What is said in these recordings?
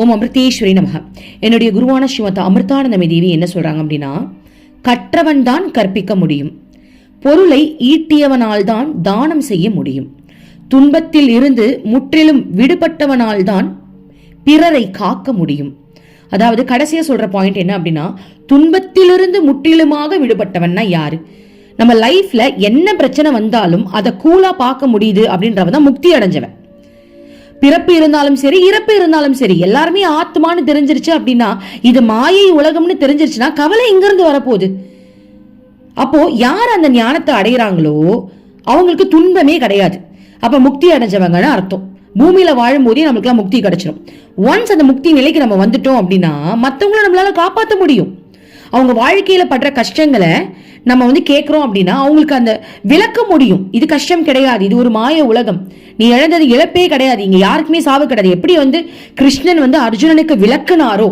ஓம் அமிர்தேஸ்வரி நமக. என்னுடைய குருவான ஸ்ரீமத் அமிர்தானந்தமி தேவி என்ன சொல்றாங்க அப்படின்னா கற்றவன் தான் கற்பிக்க முடியும். பொருளை ஈட்டியவனால் தான் தானம் செய்ய முடியும். துன்பத்தில் இருந்து முற்றிலும் விடுபட்டவனால் தான் பிறரை காக்க முடியும். அதாவது கடைசியாக சொல்ற பாயிண்ட் என்ன அப்படின்னா துன்பத்திலிருந்து முற்றிலுமாக விடுபட்டவன்னா யாரு? நம்ம லைஃப்ல என்ன பிரச்சனை வந்தாலும் அதை கூலா பார்க்க முடியுது அப்படின்றவன் தான் முக்தி அடைஞ்சவன். பிறப்பு இருந்தாலும் சரி இறப்பு இருந்தாலும் சரி எல்லாருமே ஆத்மான்னு தெரிஞ்சிருச்சு அப்படின்னா இது மாயை உலகம்னு தெரிஞ்சிருச்சுன்னா கவலை எங்கிருந்து வரப்போகுது. அப்போ யார் அந்த ஞானத்தை அடையிறாங்களோ அவங்களுக்கு துன்பமே கிடையாது. அப்ப முக்தி அடைஞ்சவங்கன்னு அர்த்தம். பூமியில வாழும் போதே நம்மளுக்குலாம் முக்தி கிடைச்சிடும் ஒன்ஸ் அந்த முக்தி நிலைக்கு நம்ம வந்துட்டோம் அப்படின்னா மற்றவங்கள நம்மளால காப்பாற்ற முடியும். அவங்க வாழ்க்கையில் படுற கஷ்டங்களை நம்ம வந்து கேட்குறோம் அப்படின்னா அவங்களுக்கு அந்த விளக்க முடியும். இது கஷ்டம் கிடையாது. இது ஒரு மாய உலகம். நீ இழந்தது இழப்பே கிடையாது. இங்கே யாருக்குமே சாவு கிடையாது. எப்படி வந்து கிருஷ்ணன் வந்து அர்ஜுனனுக்கு விளக்குனாரோ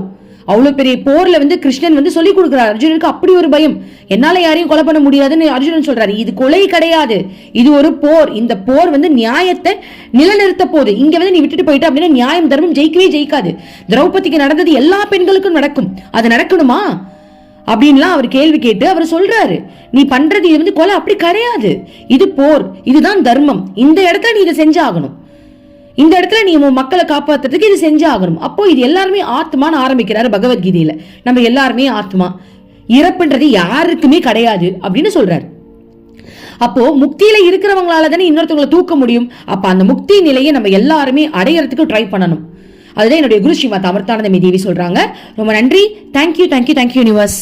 அவ்வளோ பெரிய போர்ல வந்து கிருஷ்ணன் வந்து சொல்லிக் கொடுக்குறாரு. அர்ஜுனனுக்கு அப்படி ஒரு பயம். என்னால் யாரையும் கொலை பண்ண முடியாதுன்னு அர்ஜுனன் சொல்றாரு. இது கொலை கிடையாது. இது ஒரு போர். இந்த போர் வந்து நியாயத்தை நிலநிறுத்த போகுது. இங்கே வந்து நீ விட்டுட்டு போயிட்டு அப்படின்னா நியாயம் தர்மம் ஜெயிக்கவே ஜெயிக்காது. திரௌபதிக்கு நடந்தது எல்லா பெண்களுக்கும் நடக்கும். அது நடக்கணுமா? அப்படின்லாம் அவர் கேள்வி கேட்டு அவர் சொல்றாரு. நீ பண்றது இது வந்து கொலை அப்படி கிடையாது. இது போர் இதுதான் தர்மம். இந்த இடத்துல நீ இதை செஞ்சாகணும். இந்த இடத்துல நீ உன் மக்களை காப்பாத்துறதுக்கு இது செஞ்சாகணும். அப்போ இது எல்லாருமே ஆத்மான்னு ஆரம்பிக்கிறாரு பகவத்கீதையில. நம்ம எல்லாருமே ஆத்மா இறப்புன்றது யாருக்குமே கிடையாது அப்படின்னு சொல்றாரு. அப்போ முக்தியில இருக்கிறவங்களால தானே இன்னொருத்தவங்களை தூக்க முடியும். அப்ப அந்த முக்தி நிலையை நம்ம எல்லாருமே அடையறதுக்கு ட்ரை பண்ணணும். அதுதான் என்னுடைய குரு ஸ்ரீமாத் அமர்த்தானந்த தேவி சொல்றாங்க. ரொம்ப நன்றி. Thank you thank you thank you universe